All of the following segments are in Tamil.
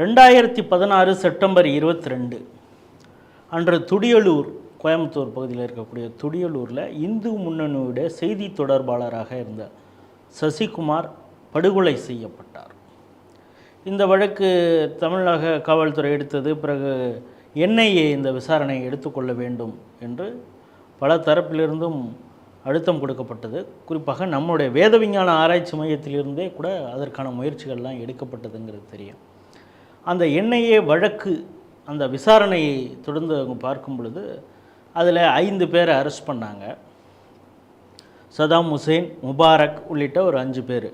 ரெண்டாயிரத்தி பதினாறு செப்டம்பர் இருபத்தி ரெண்டு அன்று துடியலூர் கோயம்புத்தூர் பகுதியில் இருக்கக்கூடிய துடியலூரில் இந்து முன்னணியுடைய செய்தி தொடர்பாளராக இருந்த சசிகுமார் படுகொலை செய்யப்பட்டார். இந்த வழக்கு தமிழக காவல்துறை எடுத்தது பிறகு என்ஐஏ இந்த விசாரணை எடுத்துக்கொள்ள வேண்டும் என்று பல தரப்பிலிருந்தும் அழுத்தம் கொடுக்கப்பட்டது. குறிப்பாக நம்முடைய வேத விஞ்ஞான ஆராய்ச்சி மையத்திலிருந்தே கூட அதற்கான முயற்சிகள்லாம் எடுக்கப்பட்டதுங்கிறது தெரியும். அந்த என்ஐஏ வழக்கு அந்த விசாரணையை தொடர்ந்து அவங்க பார்க்கும் பொழுது அதில் ஐந்து பேரை அரெஸ்ட் பண்ணாங்க. சதாம் ஹுசேன் முபாரக் உள்ளிட்ட ஒரு அஞ்சு பேர்.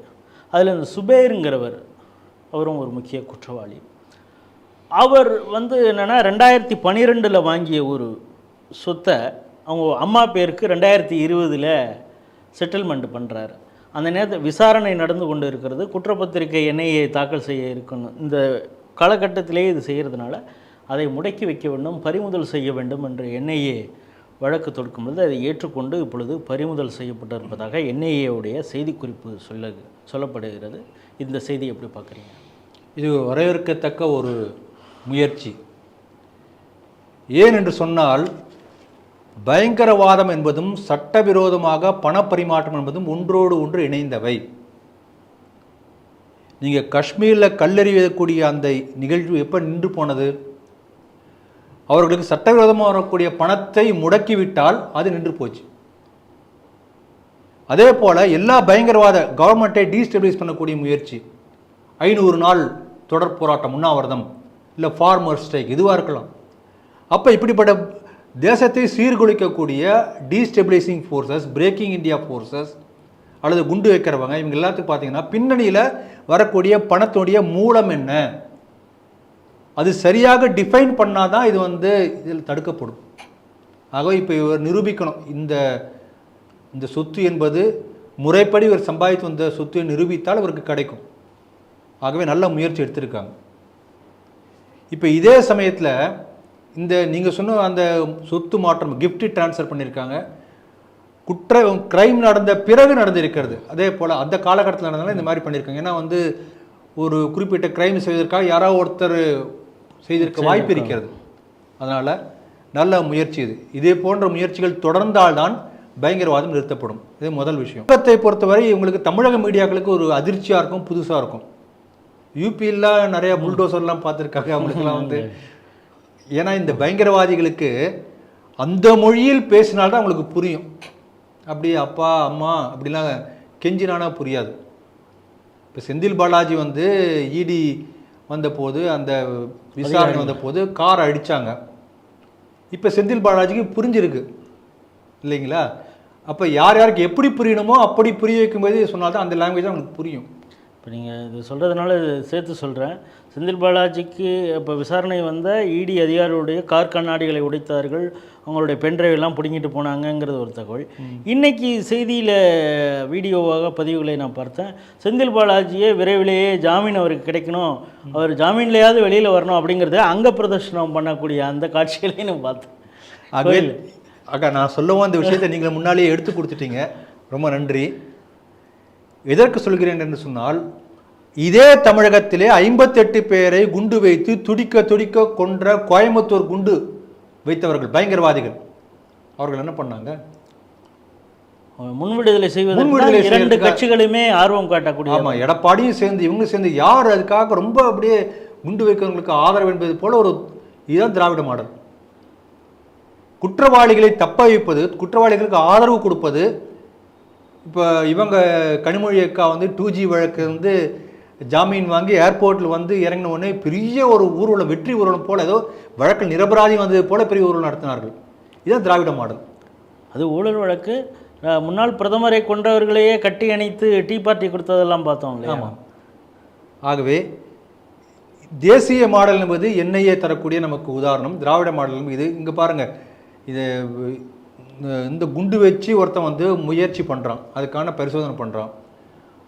அதில் இந்த சுபேருங்கிறவர் அவரும் ஒரு முக்கிய குற்றவாளி. அவர் வந்து என்னென்னா ரெண்டாயிரத்தி பன்னிரெண்டில் வாங்கிய ஒரு சொத்தை அவங்க அம்மா பேருக்கு ரெண்டாயிரத்தி இருபதில் செட்டில்மெண்ட் பண்ணுறாரு அந்த நேரத்தில் விசாரணை நடந்து கொண்டு இருக்கிறது குற்றப்பத்திரிகை என்ஐஏ தாக்கல் செய்ய இருக்கணும் இந்த காலகட்டத்திலே இது செய்கிறதுனால அதை முடக்கி வைக்க வேண்டும் பறிமுதல் செய்ய வேண்டும் என்று என்ஐஏ வழக்கு தொடுக்கும் பொழுது அதை ஏற்றுக்கொண்டு இப்பொழுது பறிமுதல் செய்யப்பட்டிருப்பதாக என்ஐஏவுடைய செய்திக்குறிப்பு சொல்ல சொல்லப்படுகிறது. இந்த செய்தி எப்படி பார்க்குறீங்க? இது வரவேற்கத்தக்க ஒரு முயற்சி. ஏன் என்று சொன்னால் பயங்கரவாதம் என்பதும் சட்டவிரோதமாக பணப்பரிமாற்றம் என்பதும் ஒன்றோடு ஒன்று இணைந்தவை. நீங்கள் காஷ்மீரில் கல்லெறியக்கூடிய அந்த நிகழ்வு எப்போ நின்று போனது? அவர்களுக்கு சட்டவிரோதமாக வரக்கூடிய பணத்தை முடக்கிவிட்டால் அது நின்று போச்சு. அதே போல் எல்லா பயங்கரவாத கவர்மெண்ட்டை டீஸ்டபிளைஸ் பண்ணக்கூடிய முயற்சி. ஐநூறு நாள் தொடர் போராட்டம் உண்ணாவிரதம் இல்லை ஃபார்மர் ஸ்ட்ரைக் இதுவாக இருக்கலாம். அப்போ இப்படிப்பட்ட தேசத்தை சீர்குலைக்கக்கூடிய destabilising forces breaking India forces அல்லது குண்டு வைக்கிறவங்க இவங்க எல்லாத்துக்கும் பார்த்தீங்கன்னா பின்னணியில் வரக்கூடிய பணத்துடைய மூலம் என்ன? அது சரியாக டிஃபைன் பண்ணால் தான் இது வந்து இதில் தடுக்கப்படும். ஆகவே இப்போ இவர் நிரூபிக்கணும். இந்த இந்த சொத்து என்பது முறைப்படி இவர் சம்பாதித்து வந்த சொத்தை நிரூபித்தால் அவருக்கு கிடைக்கும். ஆகவே நல்ல முயற்சி எடுத்திருக்காங்க. இப்போ இதே சமயத்தில் இந்த நீங்கள் சொன்ன அந்த சொத்து மாற்றம் கிஃப்ட் ட்ரான்ஸ்ஃபர் பண்ணியிருக்காங்க குற்ற கிரைம் நடந்த பிறகு நடந்திருக்கிறது. அதே போல் அந்த காலகட்டத்தில் நடந்தாலும் இந்த மாதிரி பண்ணியிருக்காங்க. ஏன்னா வந்து ஒரு குறிப்பிட்ட கிரைம் செய்வதற்காக யாராவது ஒருத்தர் செய்திருக்க வாய்ப்பு இருக்கிறது. அதனால் நல்ல முயற்சி இது. இதே போன்ற முயற்சிகள் தொடர்ந்தால்தான் பயங்கரவாதம் நிறுத்தப்படும். இது முதல் விஷயம். தமிழகத்தை பொறுத்தவரை இவங்களுக்கு தமிழக மீடியாக்களுக்கு ஒரு அதிர்ச்சியாக இருக்கும் புதுசாக இருக்கும். யூபியில் நிறைய புல்டோசர்லாம் பார்த்துருக்காங்க. அவங்களுக்குலாம் வந்து ஏன்னா இந்த பயங்கரவாதிகளுக்கு அந்த மொழியில் பேசினால்தான் அவங்களுக்கு புரியும். அப்படி அப்பா அம்மா அப்படிலாம் கெஞ்சினானா புரியாது. இப்போ செந்தில் பாலாஜி வந்து இடி வந்தபோது அந்த விசாரணை வந்தபோது கார் அடிச்சாங்க. இப்போ செந்தில் பாலாஜிக்கு புரிஞ்சிருக்கு. இல்லைங்களா? அப்போ யார் யாருக்கு எப்படி புரியணுமோ அப்படி புரிய வைக்கும்போது சொன்னால் அந்த லாங்குவேஜ் அவங்களுக்கு புரியும். இப்போ நீங்கள் இது சொல்கிறதுனால சேர்த்து சொல்கிறேன் செந்தில் பாலாஜிக்கு இப்போ விசாரணை வந்த இடி அதிகாரிகளுடைய கார் கண்ணாடிகளை உடைத்தார்கள். அவங்களுடைய பென்ட்ரைவ் எல்லாம் பிடுங்கிட்டு போனாங்கங்கிறது ஒரு தகவல். இன்னைக்கு செய்தியில் வீடியோவாக பதிவுகளை நான் பார்த்தேன். செந்தில் பாலாஜியே விரைவிலேயே ஜாமீன் அவருக்கு கிடைக்கணும். அவர் ஜாமீன்லையாவது வெளியில் வரணும் அப்படிங்கிறத அங்க பிரதர்ஷனம் பண்ணக்கூடிய அந்த காட்சிகளையும் நான் பார்த்தேன். ஆகவே அக்கா நான் சொல்லவும் அந்த விஷயத்தை நீங்கள் முன்னாலேயே எடுத்து கொடுத்துட்டீங்க. ரொம்ப நன்றி. எதற்கு சொல்கிறேன் என்று சொன்னால் இதே தமிழகத்திலே ஐம்பத்தெட்டு பேரை குண்டு வைத்து துடிக்க துடிக்க கொன்ற கோயம்புத்தூர் குண்டு வைத்தவர்கள் பயங்கரவாதிகள். அவர்கள் என்ன பண்ணாங்க? முன்விடுதலை தான் இரண்டு கட்சிகளுமே ஆர்வம் காட்டக்கூடிய ஆமா எடப்பாடியும் சேர்ந்து இவங்க சேர்ந்து யார் அதுக்காக ரொம்ப அப்படியே குண்டு வைக்கிறவங்களுக்கு ஆதரவு என்பது போல ஒரு இதுதான் திராவிட மாடல். குற்றவாளிகளை தப்ப வைப்பது குற்றவாளிகளுக்கு ஆதரவு கொடுப்பது இப்போ இவங்க கனிமொழி அக்கா வந்து டூ ஜி வழக்கு வந்து ஜாமீன் வாங்கி ஏர்போர்ட்டில் வந்து இறங்கின உடனே பெரிய ஒரு ஊர்வலம் வெற்றி ஊர்வலம் போல ஏதோ வழக்கில் நிரபராதி வந்தது போல பெரிய ஊர்வலம் நடத்தினார்கள். இதுதான் திராவிட மாடல். அது ஊழல் வழக்கு. முன்னாள் பிரதமரை கொண்டவர்களையே கட்டி அணைத்து டீ பார்ட்டி கொடுத்ததெல்லாம் பார்த்தோம் ஆமாம் ஆகவே தேசிய மாடல் என்பது எண்ணெயே தரக்கூடிய நமக்கு உதாரணம். திராவிட மாடலும் இது. இங்கே பாருங்க. இது இந்த- இந்த குண்டு வச்சு ஒருத்தன் வந்து முயற்சி பண்ணுறான் அதுக்கான பரிசோதனை பண்ணுறான்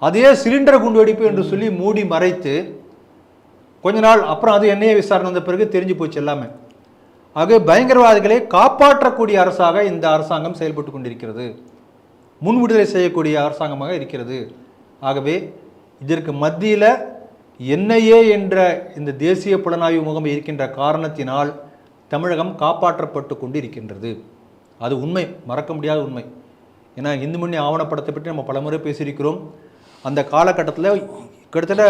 அதே சிலிண்டர் குண்டு வெடிப்பு என்று சொல்லி மூடி மறைத்து கொஞ்ச நாள் அப்புறம் அது எண்ணெயை விசாரணை வந்த பிறகு தெரிஞ்சு போச்சு எல்லாமே. ஆகவே பயங்கரவாதிகளை காப்பாற்றக்கூடிய அரசாக இந்த அரசாங்கம் செயல்பட்டு கொண்டிருக்கிறது. முன் விடுதலை செய்யக்கூடிய அரசாங்கமாக இருக்கிறது. ஆகவே இதற்கு மத்தியில் என்ஐஏ என்ற இந்த தேசிய புலனாய்வு முகம் இருக்கின்ற காரணத்தினால் தமிழகம் காப்பாற்றப்பட்டு கொண்டு இருக்கின்றது அது உண்மை மறக்க முடியாத உண்மை. ஏன்னா இந்துமணி ஆவணப்படத்தை பற்றி நம்ம பலமுறை பேசியிருக்கிறோம். அந்த காலகட்டத்தில் கிட்டத்தட்ட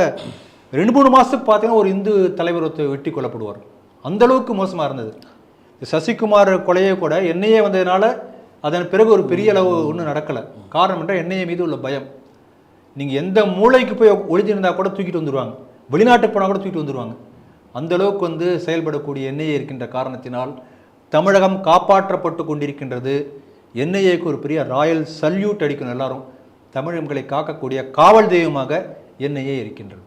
ரெண்டு மூணு மாதத்துக்கு பார்த்தீங்கன்னா ஒரு இந்து தலைவர் ஒருத்தர் வெட்டி கொல்லப்படுவார். அந்தளவுக்கு மோசமாக இருந்தது. சசிகுமார் கொலையை கூட என்னையே வந்ததுனால அதன் பிறகு ஒரு பெரிய அளவு ஒன்றும் நடக்கலை. காரணம் என்றால் என்ஐஏ மீது உள்ள பயம். நீங்கள் எந்த மூளைக்கு போய் ஒழிஞ்சிருந்தால் கூட தூக்கிட்டு வந்துடுவாங்க வெளிநாட்டுக்கு போனால் கூட தூக்கிட்டு வந்துடுவாங்க அந்தளவுக்கு வந்து செயல்படக்கூடிய என்ஐஏ இருக்கின்ற காரணத்தினால் தமிழகம் காப்பாற்றப்பட்டு கொண்டிருக்கின்றது. என்ஐஏக்கு ஒரு பெரிய ராயல் சல்யூட் அடிக்கணும் எல்லாரும் தமிழங்களை காக்கக்கூடிய காவல் தெய்வமாக என்ஐஏ இருக்கின்றது.